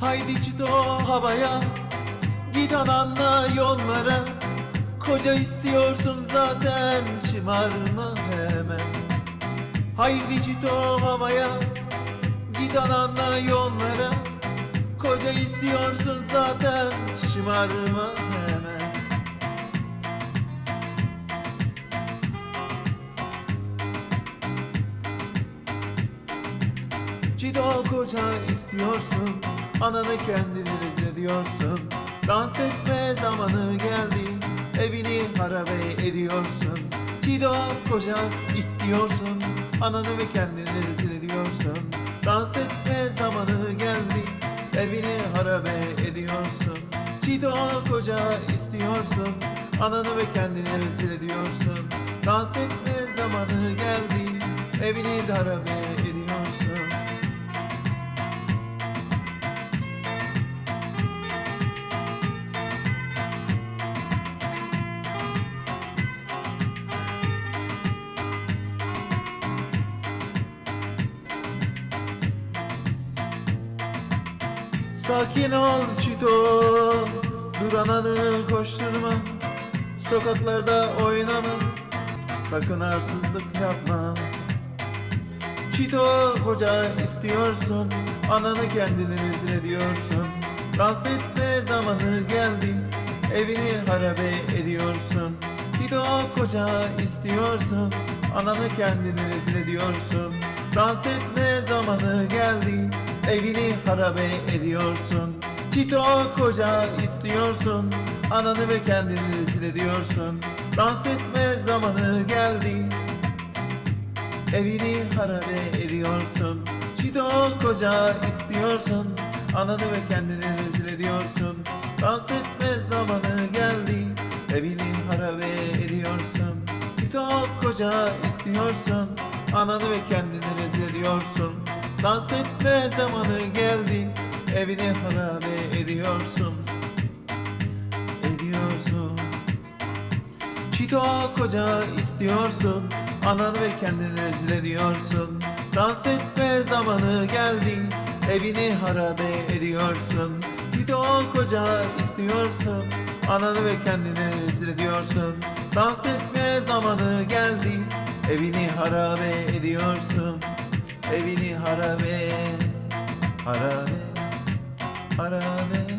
Haydi çito havaya Git ananla yollara. Koca istiyorsun zaten Şımarma hemen? Haydi çito havaya Git ananla yollara. Koca istiyorsun zaten Şımarma hemen Cido koca istiyorsun Ananı kendini rezil ediyorsun Dans etme zamanı geldi Evini harabe ediyorsun. Cido koca istiyorsun Ananı ve kendini rezil ediyorsun Dans etme zamanı geldi Evini harabe ediyorsun. Cido koca istiyorsun Ananı ve kendini rezil ediyorsun Dans etme zamanı geldi Evini harabe ediyorsun Sakin ol Çito. Dur ananı koşturma. Sokaklarda oynama. Sakın arsızlık yapma. Çito koca istiyorsun. Ananı kendini rezil ediyorsun Dans etme zamanı geldi. Evini harabe ediyorsun. Çito koca istiyorsun. Ananı kendini rezil ediyorsun Dans etme zamanı geldi Evini harabe ediyorsun. Çito koca istiyorsun. Ananı ve kendini rezil ediyorsun. Dans etme zamanı geldi. Evini harabe ediyorsun. Çito koca istiyorsun. Ananı ve kendini rezil ediyorsun. Dans etme zamanı geldi. Evini harabe ediyorsun. Çito koca istiyorsun. Ananı ve kendini rezil ediyorsun Dans etme zamanı geldi. Evini harabe ediyorsun. Ediyorsun. Çito koca istiyorsun. Ananı ve kendini rezil ediyorsun Dans etme zamanı geldi. Evini harabe ediyorsun. Çito koca istiyorsun. Ananı ve kendini rezil ediyorsun Dans etme zamanı geldi. Evini harabe ediyorsun. Evini harabe Harabe Harabe